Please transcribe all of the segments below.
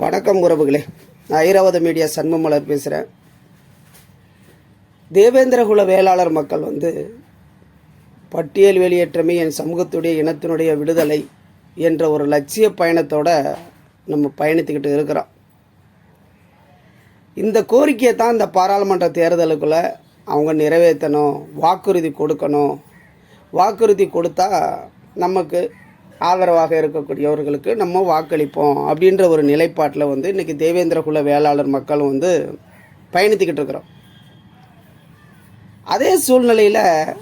வணக்கம் உறவுகளே. நான் ஐராவத மீடியா சண்முகமலர் பேசுகிறேன் தேவேந்திரகுல வேளாளர் மக்கள் வந்து பட்டியல் வெளியேற்றமே என் சமூகத்துடைய இனத்தினுடைய விடுதலை என்ற ஒரு லட்சிய பயணத்தோட நம்ம பயணித்துக்கிட்டு இருக்கிறோம். இந்த கோரிக்கையை தான் இந்த பாராளுமன்ற தேர்தலுக்குள்ளே அவங்க நிறைவேற்றணும் வாக்குறுதி கொடுக்கணும். வாக்குறுதி கொடுத்தா நமக்கு ஆதரவாக இருக்கக்கூடியவர்களுக்கு நம்ம வாக்களிப்போம் அப்படின்ற ஒரு நிலைப்பாட்டில் வந்து இன்றைக்கி தேவேந்திரகுல வேளாளர் மக்கள் வந்து பயணித்துக்கிட்டு இருக்கிறோம். அதே சூழ்நிலையில்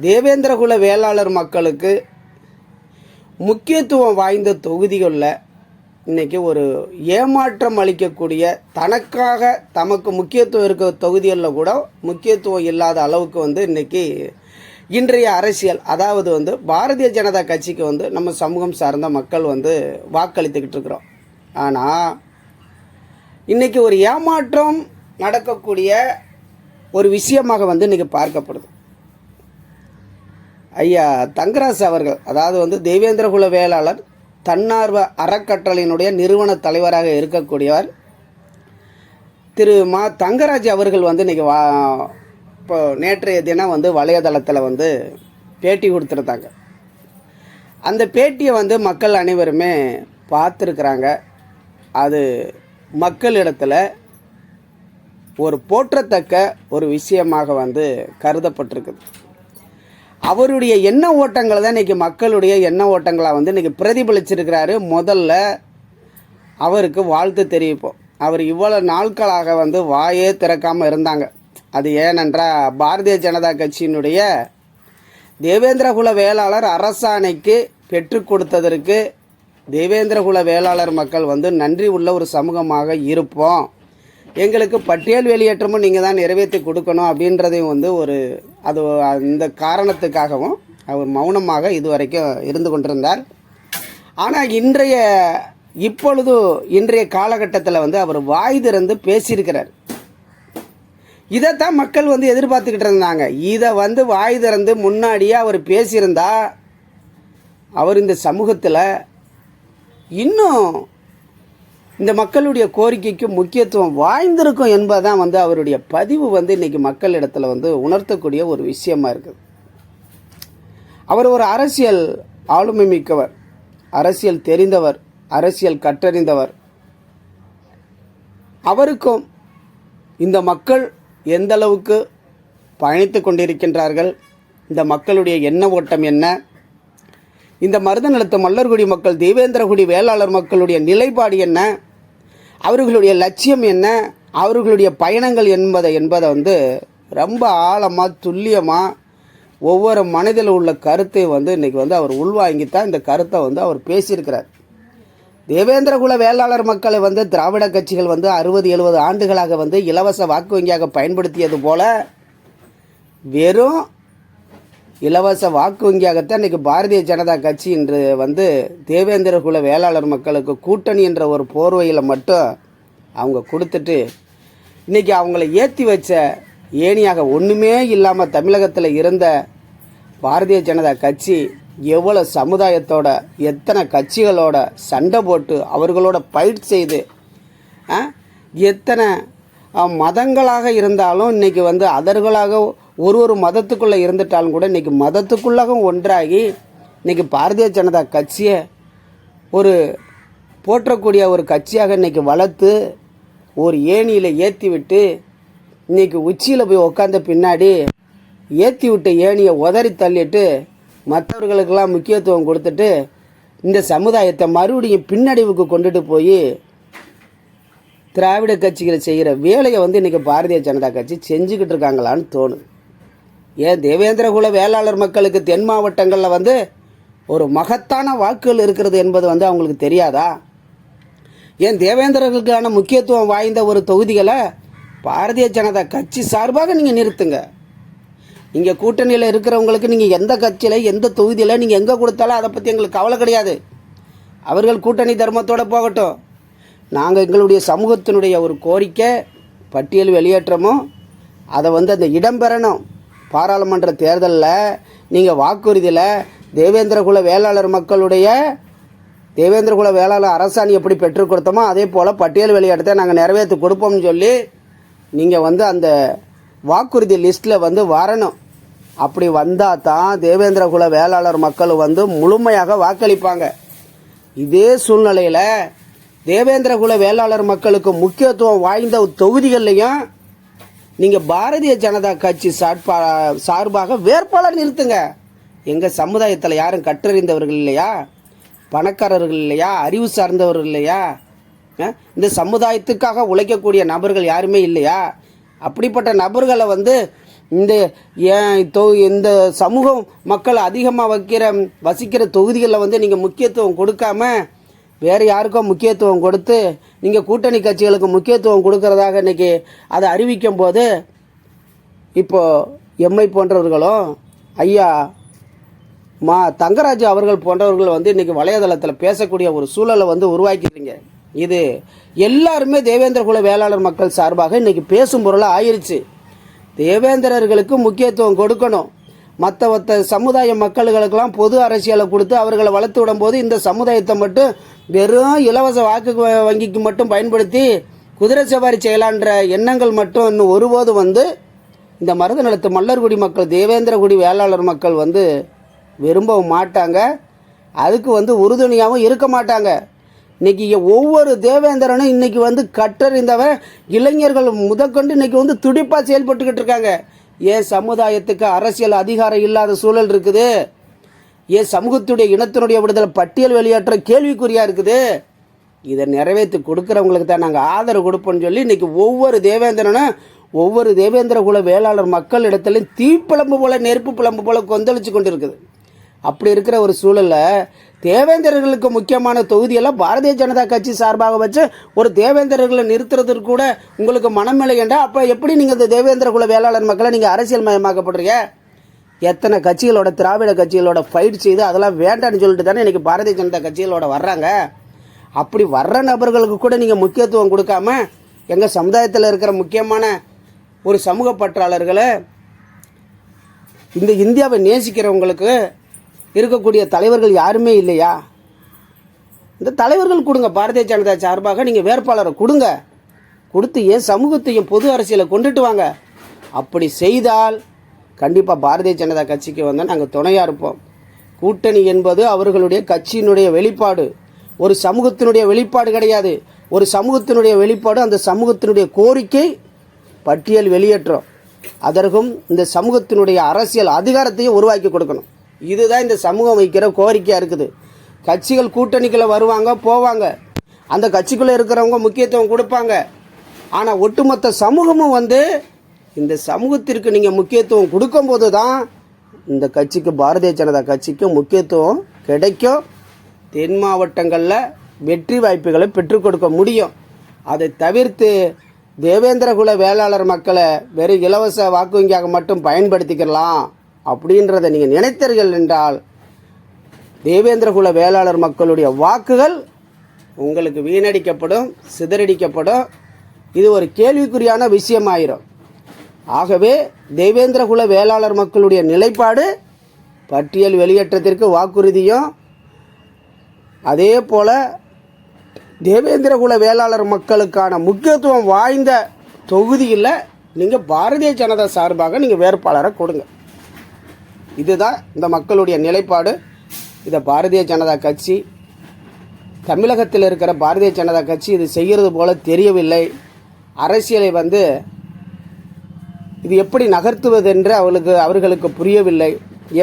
தேவேந்திரகுல வேளாளர் மக்களுக்கு முக்கியத்துவம் வாய்ந்த தொகுதிகளில் இன்றைக்கி ஒரு ஏமாற்றம் அளிக்கக்கூடிய தனக்காக தமக்கு முக்கியத்துவம் இருக்க தொகுதிகளில் கூட முக்கியத்துவம் இல்லாத அளவுக்கு வந்து இன்றைக்கி இன்றைய அரசியல் அதாவது வந்து பாரதிய ஜனதா கட்சிக்கு வந்து நம்ம சமூகம் சார்ந்த மக்கள் வந்து வாக்களித்துக்கிட்டு இருக்கிறோம். ஆனால் இன்றைக்கி ஒரு ஏமாற்றம் நடக்கக்கூடிய ஒரு விஷயமாக வந்து இன்றைக்கி பார்க்கப்படுது. ஐயா தங்கராஜ் அவர்கள் அதாவது வந்து தேவேந்திரகுல வேளாளர் தன்னார்வ அறக்கட்டளையினுடைய நிறுவன தலைவராக இருக்கக்கூடியவர் திரு மா தங்கராஜ் அவர்கள் வந்து இன்றைக்கி வா இப்போ நேற்றைய தினம் வந்து வலையதளத்தில் வந்து பேட்டி கொடுத்துருந்தாங்க. அந்த பேட்டியை வந்து மக்கள் அனைவருமே பார்த்துருக்குறாங்க. அது மக்களிடத்தில் ஒரு போற்றத்தக்க ஒரு விஷயமாக வந்து கருதப்பட்டிருக்குது. அவருடைய எண்ண ஓட்டங்களை தான் இன்றைக்கி மக்களுடைய எண்ண ஓட்டங்களாக வந்து இன்றைக்கி பிரதிபலிச்சிருக்கிறாரு. முதல்ல அவருக்கு வாழ்த்து தெரிவிப்போம். அவர் இவ்வளோ நாட்களாக வந்து வாயே திறக்காமல் இருந்தாங்க. அது ஏனென்றால் பாரதிய ஜனதா கட்சியினுடைய தேவேந்திரகுல வேளாளர் அரசாணைக்கு பெற்றுக் கொடுத்ததற்கு தேவேந்திரகுல வேளாளர் மக்கள் வந்து நன்றி உள்ள ஒரு சமூகமாக இருப்போம். எங்களுக்கு பட்டியல் வெளியேற்றமும் நீங்கள் தான் நிறைவேற்றி கொடுக்கணும் அப்படின்றதையும் வந்து ஒரு அது அந்த காரணத்துக்காகவும் அவர் மௌனமாக இதுவரைக்கும் இருந்து கொண்டிருந்தார். ஆனால் இன்றைய இப்பொழுது இன்றைய காலகட்டத்தில் வந்து அவர் வாய் திறந்து பேசியிருக்கிறார். இதைத்தான் மக்கள் வந்து எதிர்பார்த்துக்கிட்டு இருந்தாங்க. இதை வந்து வாய் திறந்து முன்னாடியே அவர் பேசியிருந்தா அவர் இந்த சமூகத்தில் இன்னும் இந்த மக்களுடைய கோரிக்கைக்கு முக்கியத்துவம் வாய்ந்திருக்கும் என்பதுதான் வந்து அவருடைய பதிவு வந்து இன்றைக்கி மக்களிடத்தில் வந்து உணர்த்தக்கூடிய ஒரு விஷயமா இருக்குது. அவர் ஒரு அரசியல் ஆளுமை மிக்கவர் அரசியல் தெரிந்தவர் அரசியல் கற்றறிந்தவர். அவருக்கும் இந்த மக்கள் எந்த அளவுக்கு பயணித்து கொண்டிருக்கின்றார்கள்? இந்த மக்களுடைய எண்ண ஓட்டம் என்ன? இந்த மருத நிலத்து மல்லர்குடி மக்கள் தேவேந்திரகுடி வேளாளர் மக்களுடைய நிலைப்பாடு என்ன? அவர்களுடைய லட்சியம் என்ன? அவர்களுடைய பயணங்கள் என்பதை என்பதை வந்து ரொம்ப ஆழமாக துல்லியமாக ஒவ்வொரு மனதில் உள்ள கருத்தை வந்து இன்றைக்கி வந்து அவர் உள்வாங்கித்தான் இந்த கருத்தை வந்து அவர் பேசியிருக்கிறார். தேவேந்திரகுல வேளாளர் மக்களை வந்து திராவிட கட்சிகள் வந்து அறுபது எழுபது ஆண்டுகளாக வந்து இலவச வாக்கு வங்கியாக பயன்படுத்தியது போல் வெறும் இலவச வாக்கு வங்கியாகத்தான் இன்றைக்கி பாரதிய ஜனதா கட்சி என்று வந்து தேவேந்திரகுல வேளாளர் மக்களுக்கு கூட்டணி என்ற ஒரு போர்வையில் மட்டும் அவங்க கொடுத்துட்டு இன்றைக்கி அவங்கள ஏற்றி வச்ச ஏணியாக ஒன்றுமே இல்லாமல் தமிழகத்தில் இருந்த பாரதிய ஜனதா கட்சி எவ்வளோ சமுதாயத்தோட எத்தனை கட்சிகளோட சண்டை போட்டு அவர்களோட பயிர் செய்து ஆ, எத்தனை மதங்களாக இருந்தாலும் இன்றைக்கி வந்து அதர்களாக ஒரு ஒரு மதத்துக்குள்ளே இருந்துட்டாலும் கூட இன்றைக்கி மதத்துக்குள்ளாகவும் ஒன்றாகி இன்றைக்கி பாரதிய ஜனதா கட்சியை ஒரு போற்றக்கூடிய ஒரு கட்சியாக இன்றைக்கி வளர்த்து ஒரு ஏணியில் ஏற்றி விட்டு இன்றைக்கி உச்சியில் போய் உட்காந்த பின்னாடி ஏற்றி விட்ட ஏணியை உதறி தள்ளிட்டு மற்றவர்களுக்கெல்லாம் முக்கியத்துவம் கொடுத்துட்டு இந்த சமுதாயத்தை மறுபடியும் பின்னடைவுக்கு கொண்டுட்டு போய் திராவிட கட்சிகள் செய்கிற வேலையை வந்து இன்றைக்கி பாரதிய ஜனதா கட்சி செஞ்சுக்கிட்டு இருக்காங்களான்னு தோணும். ஏன் தேவேந்திரகுல வேளாளர் மக்களுக்கு தென் மாவட்டங்களில் வந்து ஒரு மகத்தான வாக்குகள் இருக்கிறது என்பது வந்து அவங்களுக்கு தெரியாதா? ஏன் தேவேந்திரர்களுக்கான முக்கியத்துவம் வாய்ந்த ஒரு தொகுதிகளை பாரதிய ஜனதா கட்சி சார்பாக நீங்கள் நிறுத்துங்க. இங்கே கூட்டணியில் இருக்கிறவங்களுக்கு நீங்கள் எந்த கட்சியில் எந்த தொகுதியில் நீங்கள் எங்கே கொடுத்தாலும் அதை பற்றி எங்களுக்கு கவலை கிடையாது. அவர்கள் கூட்டணி தர்மத்தோடு போகட்டும். நாங்கள் எங்களுடைய சமூகத்தினுடைய ஒரு கோரிக்கை பட்டியல் வெளியேற்றமோ அதை வந்து அந்த இடம் பெறணும். பாராளுமன்ற தேர்தலில் நீங்கள் வாக்குறுதியில் தேவேந்திரகுல வேளாளர் மக்களுடைய தேவேந்திரகுல வேளாளர் அரசாணி எப்படி பெற்றுக் கொடுத்தோமோ அதே போல் பட்டியல் வெளியிடத்தை நாங்கள் நிறைவேற்றி கொடுப்போம்னு சொல்லி நீங்கள் வந்து அந்த வாக்குறுதி லிஸ்ட்டில் வந்து வரணும். அப்படி வந்தால் தான் தேவேந்திரகுல வேளாளர் மக்கள் வந்து முழுமையாக வாக்களிப்பாங்க. இதே சூழ்நிலையில் தேவேந்திரகுல வேளாளர் மக்களுக்கு முக்கியத்துவம் வாய்ந்த தொகுதிகள்லையும் நீங்கள் பாரதிய ஜனதா கட்சி சார்பா சார்பாக வேட்பாளர் நிறுத்துங்க. எங்கள் சமுதாயத்தில் யாரும் கற்றறிந்தவர்கள் இல்லையா? பணக்காரர்கள் இல்லையா? அறிவு சார்ந்தவர்கள் இல்லையா? இந்த சமுதாயத்துக்காக உழைக்கக்கூடிய நபர்கள் யாருமே இல்லையா? அப்படிப்பட்ட நபர்களை வந்து இந்த ஏன் தொ இந்த சமூகம் மக்கள் அதிகமாக வைக்கிற வசிக்கிற தொகுதிகளில் வந்து நீங்கள் முக்கியத்துவம் கொடுக்காம வேறு யாருக்கும் முக்கியத்துவம் கொடுத்து நீங்கள் கூட்டணி கட்சிகளுக்கு முக்கியத்துவம் கொடுக்கறதாக இன்னைக்கு அதை அறிவிக்கும் போது இப்போது எம்ஐ போன்றவர்களும் ஐயா மா தங்கராஜ் அவர்கள் போன்றவர்கள் வந்து இன்றைக்கி வலைதளத்தில் பேசக்கூடிய ஒரு சூழலை வந்து உருவாக்கிடுறீங்க இது எல்லாருமே தேவேந்திர குல வேளாளர் மக்கள் சார்பாக இன்றைக்கி பேசும் பொருளாக ஆயிடுச்சு தேவேந்திரர்களுக்கு முக்கியத்துவம் கொடுக்கணும். மற்ற மற்ற சமுதாய மக்களுக்கெல்லாம் பொது அரசியலை கொடுத்து அவர்களை வளர்த்து விடும்போது இந்த சமுதாயத்தை மட்டும் வெறும் இலவச வாக்கு வங்கிக்கு மட்டும் பயன்படுத்தி குதிரை சவாரி செய்யலான்ற எண்ணங்கள் மட்டும் இன்னும் ஒருபோது வந்து இந்த மருத நிலத்து மல்லர்குடி மக்கள் தேவேந்திரகுடி வேளாளர் மக்கள் வந்து விரும்பவும் மாட்டாங்க. அதுக்கு வந்து உறுதுணையாகவும் இருக்க மாட்டாங்க. இன்னைக்கு ஒவ்வொரு தேவேந்திரனும் இன்னைக்கு வந்து கற்றறிந்தவன் இளைஞர்கள் முதற்கொண்டு இன்னைக்கு வந்து துடிப்பாக செயல்பட்டுக்கிட்டு இருக்காங்க. ஏன் சமுதாயத்துக்கு அரசியல் அதிகாரம் இல்லாத சூழல் இருக்குது? ஏன் சமூகத்துடைய இனத்தினுடைய விடுதலை பட்டியல் வெளியேற்ற கேள்விக்குறியாக இருக்குது? இதை நிறைவேற்றி கொடுக்குறவங்களுக்கு தான் நாங்கள் ஆதரவு கொடுப்போம்னு சொல்லி இன்னைக்கு ஒவ்வொரு தேவேந்திரனும் ஒவ்வொரு தேவேந்திர குல வேளாளர் மக்கள் இடத்துலையும் தீப்பிழம்பு போல் நெருப்பு பிளம்பு போல கொந்தளிச்சு கொண்டு இருக்குது அப்படி இருக்கிற ஒரு சூழல்ல தேவேந்திரர்களுக்கு முக்கியமான தொகுதியெல்லாம் பாரதிய ஜனதா கட்சி சார்பாக வச்சு ஒரு தேவேந்திரர்களை நிறுத்துறதுக்கு கூட உங்களுக்கு மனமில்லை என்றால் அப்போ எப்படி நீங்கள் இந்த தேவேந்திர குல வேளாளர் மக்களை நீங்கள் அரசியல் மயமாக்கப்படுறீங்க? எத்தனை கட்சிகளோட திராவிட கட்சிகளோட ஃபைட் செய்து அதெல்லாம் வேண்டாம்னு சொல்லிட்டு தானே இன்றைக்கி பாரதிய ஜனதா கட்சிகளோட வர்றாங்க. அப்படி வர்ற நபர்களுக்கு கூட நீங்கள் முக்கியத்துவம் கொடுக்காம எங்கள் சமுதாயத்தில் இருக்கிற முக்கியமான ஒரு சமூக பற்றாளர்களை இந்த இந்தியாவை நேசிக்கிறவங்களுக்கு இருக்கக்கூடிய தலைவர்கள் யாருமே இல்லையா? இந்த தலைவர்கள் கொடுங்க பாரதிய ஜனதா சார்பாக நீங்கள் வேட்பாளரை கொடுங்க. கொடுத்து ஏன் சமூகத்தையும் பொது அரசியலை கொண்டுட்டு வாங்க? அப்படி செய்தால் கண்டிப்பாக பாரதிய ஜனதா கட்சிக்கு வந்து நாங்கள் துணையாக இருப்போம். கூட்டணி என்பது அவர்களுடைய கட்சியினுடைய வெளிப்பாடு. ஒரு சமூகத்தினுடைய வெளிப்பாடு கிடையாது. ஒரு சமூகத்தினுடைய வெளிப்பாடு அந்த சமூகத்தினுடைய கோரிக்கை பட்டியல் வெளியேற்றம். அதற்கும் இந்த சமூகத்தினுடைய அரசியல் அதிகாரத்தையும் உருவாக்கி கொடுக்கணும். இதுதான் இந்த சமூகம் வைக்கிற கோரிக்கையாக இருக்குது. கட்சிகள் கூட்டணிக்குள்ள வருவாங்க போவாங்க. அந்த கட்சிக்குள்ளே இருக்கிறவங்க முக்கியத்துவம் கொடுப்பாங்க. ஆனால் ஒட்டுமொத்த சமூகமும் வந்து இந்த சமூகத்திற்கு நீங்கள் முக்கியத்துவம் கொடுக்கும்போது தான் இந்த கட்சிக்கு பாரதிய ஜனதா கட்சிக்கு முக்கியத்துவம் கிடைக்கும். தென் மாவட்டங்களில் வெற்றி வாய்ப்புகளை பெற்றுக் கொடுக்க முடியும். அதை தவிர்த்து தேவேந்திரகுல வேளாளர் மக்களை வெறும் இலவச வாக்கு வங்கியாக மட்டும் பயன்படுத்திக்கலாம் அப்படின்றத நீங்கள் நினைத்தீர்கள் என்றால் தேவேந்திரகுல வேளாளர் மக்களுடைய வாக்குகள் உங்களுக்கு வீணடிக்கப்படும் சிதறடிக்கப்படும். இது ஒரு கேள்விக்குறியான விஷயமாயிரும். ஆகவே தேவேந்திரகுல வேளாளர் மக்களுடைய நிலைப்பாடு பட்டியல் வெளியேற்றத்திற்கு வாக்குறுதியும். அதே போல் தேவேந்திரகுல வேளாளர் மக்களுக்கான முக்கியத்துவம் வாய்ந்த தொகுதியில் நீங்கள் பாரதிய ஜனதா சார்பாக நீங்கள் வேட்பாளரை கொடுங்க. இதுதான் இந்த மக்களுடைய நிலைப்பாடு. இதை பாரதிய ஜனதா கட்சி தமிழகத்தில் இருக்கிற பாரதிய ஜனதா கட்சி இது செய்கிறது போல தெரியவில்லை. அரசியலை வந்து இது எப்படி நகர்த்துவது என்று அவளுக்கு அவர்களுக்கு புரியவில்லை.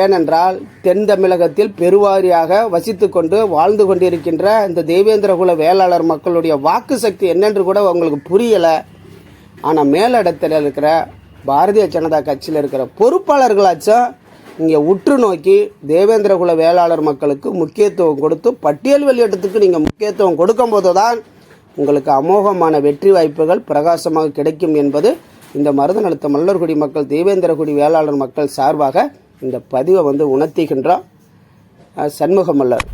ஏனென்றால் தென் தமிழகத்தில் பெருவாரியாக வசித்துக்கொண்டு வாழ்ந்து கொண்டிருக்கின்ற இந்த தேவேந்திரகுல வேளாளர் மக்களுடைய வாக்கு சக்தி என்னென்று கூட அவங்களுக்கு புரியலை. ஆனால் மேலிடத்தில் இருக்கிற பாரதிய ஜனதா கட்சியில் இருக்கிற பொறுப்பாளர்களாச்சும் இங்கே உற்று நோக்கி தேவேந்திரகுல வேளாளர் மக்களுக்கு முக்கியத்துவம் கொடுத்து பட்டியல் வெளியேற்றத்துக்கு நீங்கள் முக்கியத்துவம் கொடுக்கும்போது தான் உங்களுக்கு அமோகமான வெற்றி வாய்ப்புகள் பிரகாசமாக கிடைக்கும் என்பது இந்த மருத நலத்த மல்லர்குடி மக்கள் தேவேந்திரகுடி வேளாளர் மக்கள் சார்பாக இந்த பதிவை வந்து உணர்த்துகின்றோம் சண்முகமல்லர்